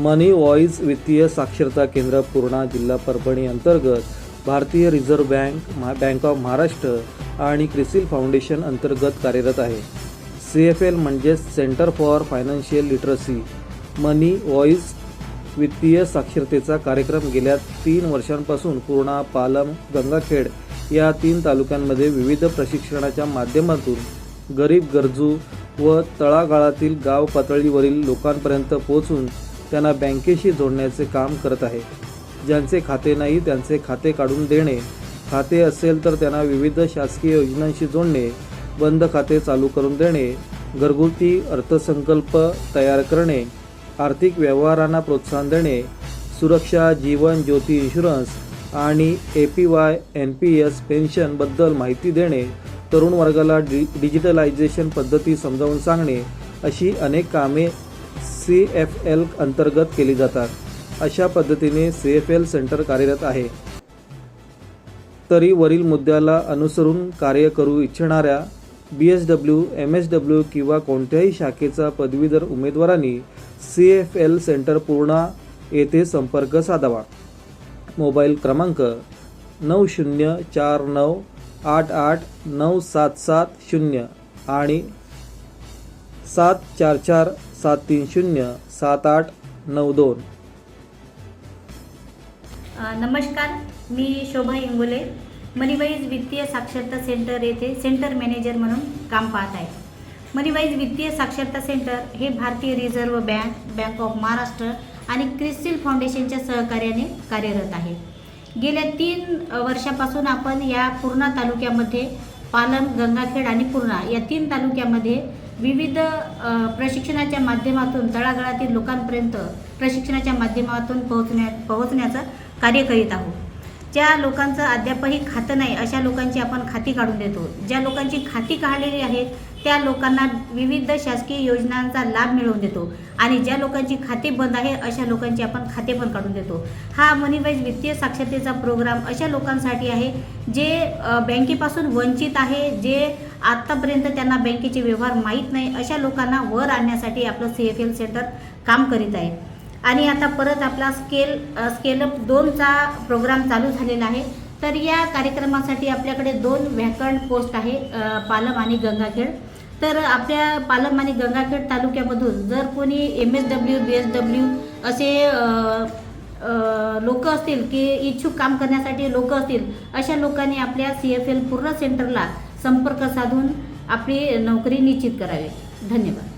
मनी wise वित्तीय साक्षरता केंद्र पूर्णा जिल्हा परभणी अंतर्गत भारतीय reserve bank Maha bank of Maharashtra आणि क्रिसिल फाउंडेशन अंतर्गत कार्यरत आहे. सी एफ एल म्हणजेच centre for financial literacy. Money wise वित्तीय साक्षरतेचा कार्यक्रम गेल्या तीन वर्षांपासून पूर्णा पालम गंगाखेड या तीन तालुक्यांमध्ये विविध प्रशिक्षणाच्या माध्यमातून गरीब गरजू व तळागाळातील गाव पातळीवरील लोकांपर्यंत पोहोचून त्यांना बँकेशी जोडण्याचे काम करत आहे. ज्यांचे खाते नाही त्यांचे खाते काढून देणे. खाते असेल तर त्यांना विविध शासकीय योजनांशी जोडणे. बंद खाते चालू करून देणे. घरगुती अर्थसंकल्प तयार करणे. आर्थिक व्यवहारांना प्रोत्साहन देणे. सुरक्षा जीवन ज्योती इन्शुरन्स आणि A P Y N P S पेन्शनबद्दल माहिती देणे. तरुण वर्गाला डि डिजिटलायझेशन पद्धती समजावून सांगणे. अशी अनेक कामे सी एफ एल अंतर्गत केली जातात. अशा पद्धतीने सी एफ एल सेंटर कार्यरत आहे. तरी वरील मुद्द्याला अनुसरून कार्य करू इच्छिणाऱ्या B S W M S W किंवा कोणत्याही शाखेचा पदवीधर उमेदवारांनी C F L centre Purna येथे संपर्क साधावा. मोबाईल क्रमांक नऊ शून्य चार नऊ आठ आठ नऊ सात सात शून्य आणि सात चार चार सात तीन शून्य सात आठ नऊ दोन. नमस्कार मी शोभा इंगोले. मनीवाईज वित्तीय साक्षरता सेंटर येथे सेंटर मॅनेजर म्हणून काम पाहत आहे. मनीवाईज वित्तीय साक्षरता सेंटर हे भारतीय reserve bank bank of Maharashtra आणि क्रिस्टिल फाउंडेशनच्या सहकार्याने कार्यरत आहे. गेल्या तीन वर्षापासून आपण या पूर्णा तालुक्यामध्ये पालम गंगाखेड आणि पूर्णा या तीन तालुक्यामध्ये विविध प्रशिक्षणाच्या माध्यमातून तळागाळातील लोकांपर्यंत प्रशिक्षणाच्या माध्यमातून पोहोचण्या पोहोचण्याचं कार्य करीत आहोत. ज्या लोकांचं अद्यापही खातं नाही अशा लोकांची आपण खाती काढून देतो. ज्या लोकांची खाती काढलेली आहेत त्या लोकांना विविध शासकीय योजनांचा लाभ मिळवून देतो. आणि ज्या लोकांची खाती बंद आहे अशा लोकांची आपण खाते पण काढून देतो. हा मनीवाईज वित्तीय साक्षरतेचा प्रोग्राम अशा लोकांसाठी आहे जे बँकेपासून वंचित आहे जे आत्तापर्यंत त्यांना बँकेचे व्यवहार माहीत नाही अशा लोकांना वर आणण्यासाठी आपलं सी एफ एल सेंटर काम करीत आहे. आणि आता परत आपला स्केल स्केलअप दोनचा प्रोग्राम चालू झालेला आहे. तर या कार्यक्रमासाठी आपल्याकडे दोन व्हॅकंट पोस्ट आहे पालम आणि गंगाखेड. तर आपल्या पालम आणि गंगाखेड तालुक्यामधून जर कोणी M S W B S W असे लोक असतील की इच्छुक काम करण्यासाठी लोक असतील अशा लोकांनी आपल्या सी एफ एल पूर्ण सेंटरला संपर्क साधून आपली नोकरी निश्चित करावी. धन्यवाद.